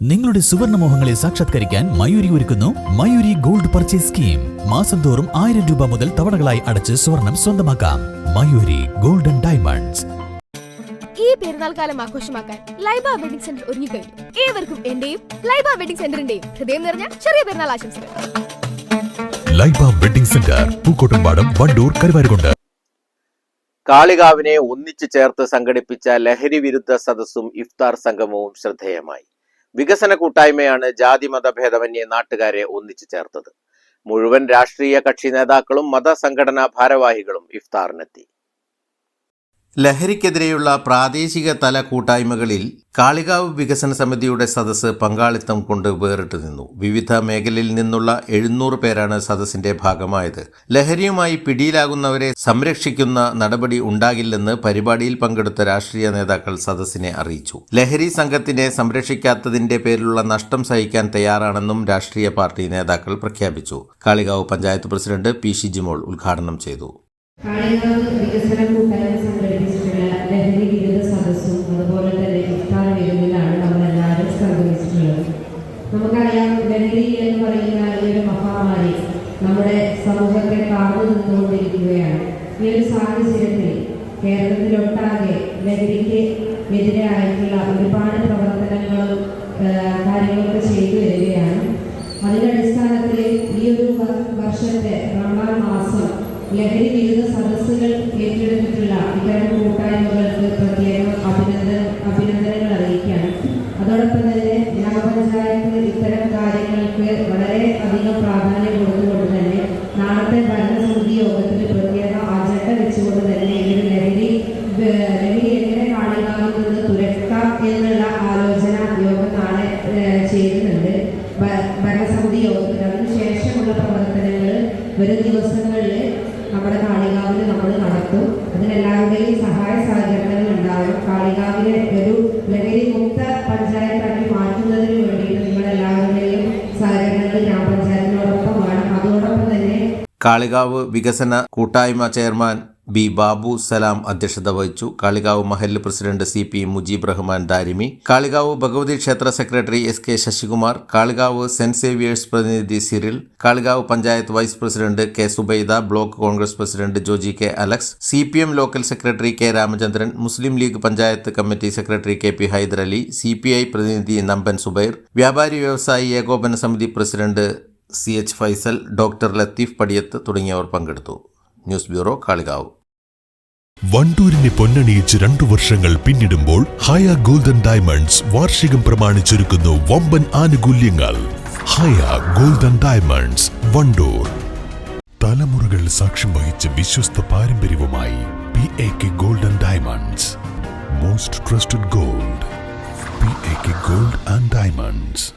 നിങ്ങളുടെ സുവർണ മോഹങ്ങളെ സാക്ഷാത്കരിക്കാൻ മയൂരി ഒരുക്കുന്നു മയൂരി ഗോൾഡ് പർച്ചേസ് സ്കീം. മാസം തോറും ആയിരം രൂപ മുതൽ തവണകളായി അടച്ച് സ്വർണം സ്വന്തമാക്കാം. Mayuri golden diamonds. ഈ പെരുന്നാൾ കാലം ആഘോഷമാക്കാൻ ലൈബ വെഡിംഗ് സെന്റർ ഒരുങ്ങിക്കഴിഞ്ഞു ഏവർക്കും എന്റെയും ലൈബ വെഡിംഗ് സെന്ററിന്റെയും ഹൃദയം നിറഞ്ഞ ചെറിയ പെരുന്നാൾ ആശംസകൾ. Laiba wedding centre Pookkottumpadam Vandoor Karuvarakundu. കാളികാവിനെ ഒന്നിച്ചു ചേർത്ത് സംഘടിപ്പിച്ച ലഹരി വിരുദ്ധ സദസ്സും ഇഫ്താർ സംഗമവും ശ്രദ്ധേയമായി. വികസന കൂട്ടായ്മയാണ് ജാതി മതഭേദമന്യേ നാട്ടുകാരെ ഒന്നിച്ചു ചേർത്തത്. മുഴുവൻ രാഷ്ട്രീയ കക്ഷി നേതാക്കളും മതസംഘടനാ ഭാരവാഹികളും ഇഫ്താറിനെത്തി. ലഹരിക്കെതിരെയുള്ള പ്രാദേശിക തല കൂട്ടായ്മകളിൽ കാളികാവ് വികസന സമിതിയുടെ സദസ്സ് പങ്കാളിത്തം കൊണ്ട് വേറിട്ട് നിന്നു. വിവിധ മേഖലയിൽ നിന്നുള്ള എഴുന്നൂറ് പേരാണ് സദസ്സിന്റെ ഭാഗമായത്. ലഹരിയുമായി പിടിയിലാകുന്നവരെ സംരക്ഷിക്കുന്ന നടപടി ഉണ്ടാകില്ലെന്ന് പരിപാടിയിൽ പങ്കെടുത്ത രാഷ്ട്രീയ നേതാക്കൾ സദസ്സിനെ അറിയിച്ചു. ലഹരി സംഘത്തിനെ സംരക്ഷിക്കാത്തതിന്റെ പേരിലുള്ള നഷ്ടം സഹിക്കാൻ തയ്യാറാണെന്നും രാഷ്ട്രീയ പാർട്ടി നേതാക്കൾ പ്രഖ്യാപിച്ചു. കാളികാവ് പഞ്ചായത്ത് പ്രസിഡന്റ് പി ഷിജിമോൾ ഉദ്ഘാടനം ചെയ്തു. നമുക്കറിയാം ലഹരി എന്ന് പറയുന്ന ഈ ഒരു മഹാമാരി നമ്മുടെ സമൂഹത്തെ കാർന്നു നിന്നുകൊണ്ടിരിക്കുകയാണ്. ഈ ഒരു സാഹചര്യത്തിൽ കേരളത്തിലൊട്ടാകെ ലഹരിക്ക് എതിരായിട്ടുള്ള ഒരുപാട് പ്രവർത്തനങ്ങളും കാര്യങ്ങളൊക്കെ ചെയ്തു വരികയാണ്. അതിന്റെ അടിസ്ഥാനത്തിൽ ഈ ഒരു വർഷത്തെ റമദാൻ മാസം ലഹരി വിരുദ്ധ സദസ്സുകൾ ഏറ്റെടുത്തിട്ടുള്ള ഇത്തരം കൂട്ടായ്മകൾക്ക് പ്രത്യേകം അധികം പ്രാധാന്യം കൊടുത്തുകൊണ്ട് തന്നെ നാളത്തെ ഭരണസമിതി യോഗത്തിൽ പ്രത്യേക അജണ്ട വെച്ചുകൊണ്ട് തന്നെ ഒരു ലഹരി ലഹരി എങ്ങനെ കാണിക്കാവുന്നത് തുരക്കാം എന്നുള്ള ആലോചന യോഗം നാളെ ചെയ്യുന്നുണ്ട് ഭരണസമിതി യോഗത്തിൽ. അതിനുശേഷമുള്ള പ്രവർത്തനങ്ങൾ വരും ദിവസങ്ങളിൽ നമ്മുടെ കാളികാവിൽ നമ്മൾ നടത്തും. അതിനെല്ലാവരുടെയും സഹായ കാളികാവ് വികസന കൂട്ടായ്മ ചെയർമാൻ ബി ബാബു സലാം അധ്യക്ഷത വഹിച്ചു. കാളികാവ് മഹല്ല് president C P Mujeeb Rahman Darimi Kalikavu Bhagavathi ക്ഷേത്ര secretary S K Sasikumar Kalikavu saint Xavier's പ്രതിനിധി Cyril Kalikavu panchayat vice president K Zubaida block Congress president Joji K Alex C P M local secretary K Ramachandran Muslim League panchayat committee secretary K P Hyderali C P I പ്രതിനിധി നമ്പൻ സുബൈർ വ്യാപാരി വ്യവസായി ഏകോപന സമിതി president C H Faisal doctor Latheef Padiyath തുടങ്ങിയവർ പങ്കെടുത്തു. News bureau Kalikavu. വണ്ടൂരിനെ പൊന്നണിയിച്ച് രണ്ടു വർഷങ്ങൾ പിന്നിടുമ്പോൾ ഹയ ഗോൾഡൻ ഡയമണ്ട്സ് വാർഷികം പ്രമാണിച്ചൊരുക്കുന്നു വമ്പൻ ആനുകൂല്യങ്ങൾ. Haya golden diamonds Wandoor. തലമുറകൾ സാക്ഷ്യം വഹിച്ച വിശ്വസ്ത പാരമ്പര്യവുമായി P A K golden diamonds. Most trusted gold P A K gold and diamonds